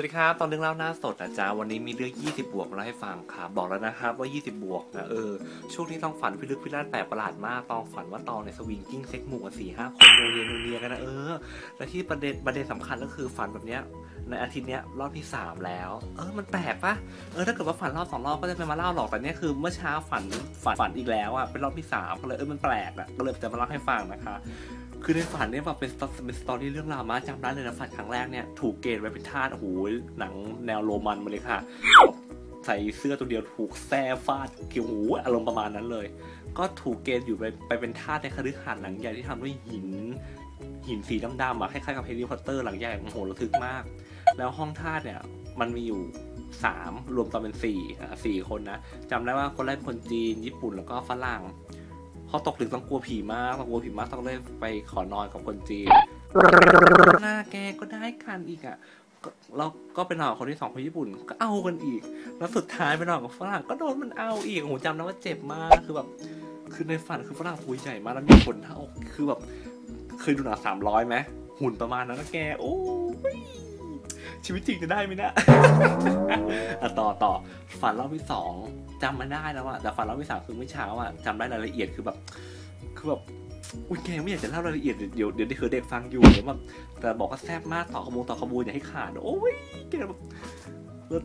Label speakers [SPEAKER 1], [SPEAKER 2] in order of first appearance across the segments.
[SPEAKER 1] วัสดีครับตอนเรื่องเล่าหน้าสดนะจ๊ะวันนี้มีเรื่อง 20 บวกมาเล่าให้ฟังครับบอกแล้วนะครับว่า 20 บวกนะเออช่วงนี้ต้องฝันพิลึกพิลั่นแปลกประหลาดมากต้องฝันว่าตองในยสวิงกิ้งเซ็กหมู่กันสี่ห้าคนโนเรียนโนเรียกันนะเออ และที่ประเด็นประเด็นสำคัญก็คือฝันแบบเนี้ยในอาทิตย์เนี้ยรอบที่ 3 แล้ว เออมันแปลกปะเออถ้าเกิดว่าฝันรอบสองรอบก็จะไม่มาเล่าหรอกแต่เนี้ยคือเมื่อเช้าฝันฝันฝันอีกแล้วอะเป็นรอบที่สามก็เลยเออมันแปลกอะก็เลยจะมาเล่าให้ฟังนะคะคือในฝันเนี่ยแบบเป็นเป็นสตอรี่เรื่องราวมาจำได้เลยนะฝันครั้งแรกเนี่ยถูกเกณฑ์ไว้เป็นทาสโอ้โหหนังแนวโรมันมาเลยค่ะ ใส่เสื้อตัวเดียวถูกแซ่ฟาดเกี่ยวหูอารมณ์ประมาณนั้นเลย ก็ถูกเกณฑ์อยู่ไปไปเป็นทาสในคฤหาสน์หลังใหญ่ที่ทำด้วยหิน หินสีดำๆอะคล้ายๆกับแฮร์รี่พอตเตอร์หลังใหญ่โอ้โหระทึกมาก แล้วห้องทาสเนี่ยมันมีอยู่สามรวมตอนเป็นสี่อะสี่คนนะจำได้ว่าคนแรกเป็นคนจีน ญี่ปุ่นแล้วก็ฝรั่งพอตกดึกต้องกลัวผีมากต้องกลัวผีมากต้องเลยไปขอนอนกับคนจีนหน้าแกก็ได้กันอีกอะ ก็เราก็ไปนอนอคนที่สองคนญี่ปุ่นก็เอากันอีก แล้วสุดท้ายไปนอนกับฝรั่งก็โดนมันเอาอีกโอ้โหจำได้ว่าเจ็บมากคือแบบ คือในฝันคือฝรั่งตัวใหญ่มากแล้วมีขนเท่าคือแบบเคยดูหนังสามร้อยไหมหุ่นประมาณนั้นนะแกโอ้ยชีวิตจริงจะได้ไหมนะอะต่อต่อ ฝันรอบที่สองจำไม่ได้แล้วอะแต่ฝันรอบที่สามคือเมื่อเช้าอะจำได้รายละเอียดคือแบบคือแบบอุ้ยแกไม่อยากจะเล่ารายละเอียดเดี๋ยวเดี๋ยวเดี๋ยวเด็กฟังอยู่เดี๋ยวแบบแต่บอกว่าแซ่บมากต่อขบวนต่อขบวนอย่าให้ขาดโอ้ยแกแบบ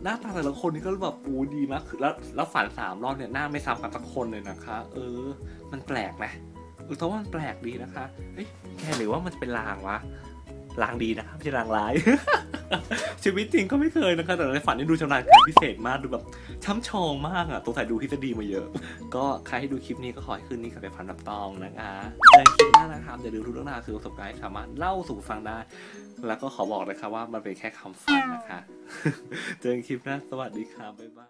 [SPEAKER 1] หน้าตาแต่ละคนนี่ก็แบบปูดีมากคือแล้วแล้วฝันสามรอบเนี่ยหน้าไม่ซ้ำกันสักคนเลยนะคะ เออ มันแปลกไหมเออแต่ว่ามันแปลกดีนะคะเฮ้ยแกหรือว่ามันเป็นลางวะลางดีนะครับไม่ใช่ลางร้าย ชีวิตจริงก็ไม่เคยนะคะแต่ในฝันนี่ดูชำนาญการพิเศษมากดูแบบช้ำชองมากอะตัวถ่ายดูทฤษฎีมาเยอะ ก็ใครให้ดูคลิปนี้ก็ขอให้คืนนี้กลับไปฝันแบบตองนะคะในคลิปหน้านะครับอย่าลืมทุกเรื่องราวคือประสบการณ์สามารถเล่าสู่ฟังได้ แล้วก็ขอบอกนะคะว่ามันเป็นแค่คำฝันนะคะ เจอกันคลิปหน้าสวัสดีครับบ๊ายบาย